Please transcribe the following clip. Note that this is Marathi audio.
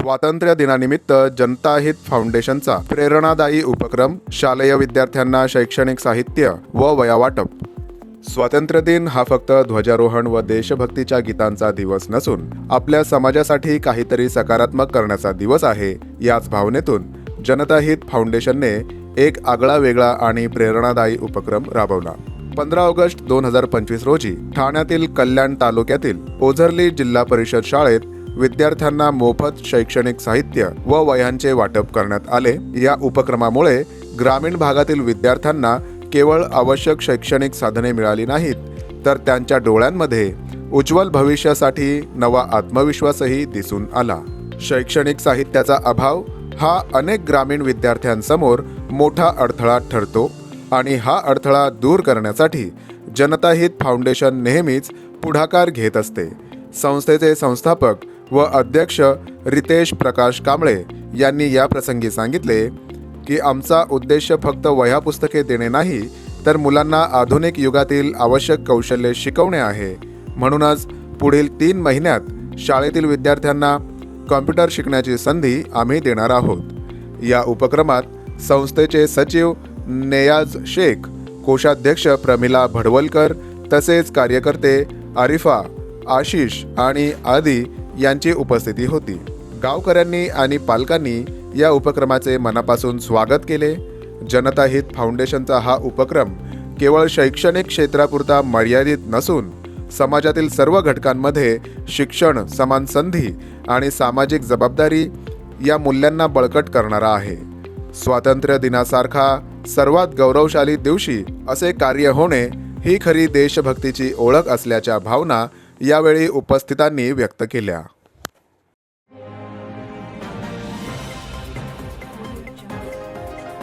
स्वातंत्र्य दिनानिमित्त जनता हित फाउंडेशनचा प्रेरणादायी उपक्रम शालेय विद्यार्थ्यांना शैक्षणिक साहित्य व वयावाटप. स्वातंत्र्य दिन हा फक्त ध्वजारोहण व देशभक्तीच्या गीतांचा दिवस नसून आपल्या समाजासाठी काहीतरी सकारात्मक करण्याचा दिवस आहे याच भावनेतून जनता हित फाउंडेशनने एक आगळा वेगळा आणि प्रेरणादायी उपक्रम राबवला. पंधरा ऑगस्ट दोन हजार पंचवीस रोजी ठाण्यातील कल्याण तालुक्यातील ओझरली जिल्हा परिषद शाळेत विद्यार्थ्यांना मोफत शैक्षणिक साहित्य व वह्यांचे वाटप करण्यात आले. या उपक्रमामुळे ग्रामीण भागातील विद्यार्थ्यांना केवळ आवश्यक शैक्षणिक साधने मिळाली नाहीत तर त्यांच्या डोळ्यांमध्ये उज्ज्वल भविष्यासाठी नवा आत्मविश्वासही दिसून आला. शैक्षणिक साहित्याचा अभाव हा अनेक ग्रामीण विद्यार्थ्यांसमोर मोठा अडथळा ठरतो आणि हा अडथळा दूर करण्यासाठी जनता हित फाउंडेशन नेहमीच पुढाकार घेत असते. संस्थेचे संस्थापक व अध्यक्ष रितेश प्रकाश कांबळे यांनी या प्रसंगी सांगितले की आमचा उद्देश फक्त वह्या पुस्तके देणे नाही तर मुलांना आधुनिक युगातील आवश्यक कौशल्ये शिकवणे आहे. म्हणूनच पुढील तीन महिन्यात शाळेतील विद्यार्थ्यांना कॉम्प्युटर शिकण्याची संधी आम्ही देणार आहोत. या उपक्रमात संस्थेचे सचिव नेयाज शेख कोषाध्यक्ष प्रमिला भडवलकर तसेच कार्यकर्ते आरिफा आशिष आणि आदी यांची उपस्थिती होती. गावकऱ्यांनी आणि पालकांनी या उपक्रमाचे मनापासून स्वागत केले. जनता हित फाउंडेशनचा हा उपक्रम केवळ शैक्षणिक क्षेत्रापुरता मर्यादित नसून समाजातील सर्व घटकांमध्ये शिक्षण समान संधी आणि सामाजिक जबाबदारी या मूल्यांना बळकट करणारा आहे. स्वातंत्र्य दिनासारखा सर्वात गौरवशाली दिवशी असे कार्य होणे ही खरी देशभक्तीची ओळख असल्याच्या भावना यावेळी उपस्थितांनी व्यक्त केल्या.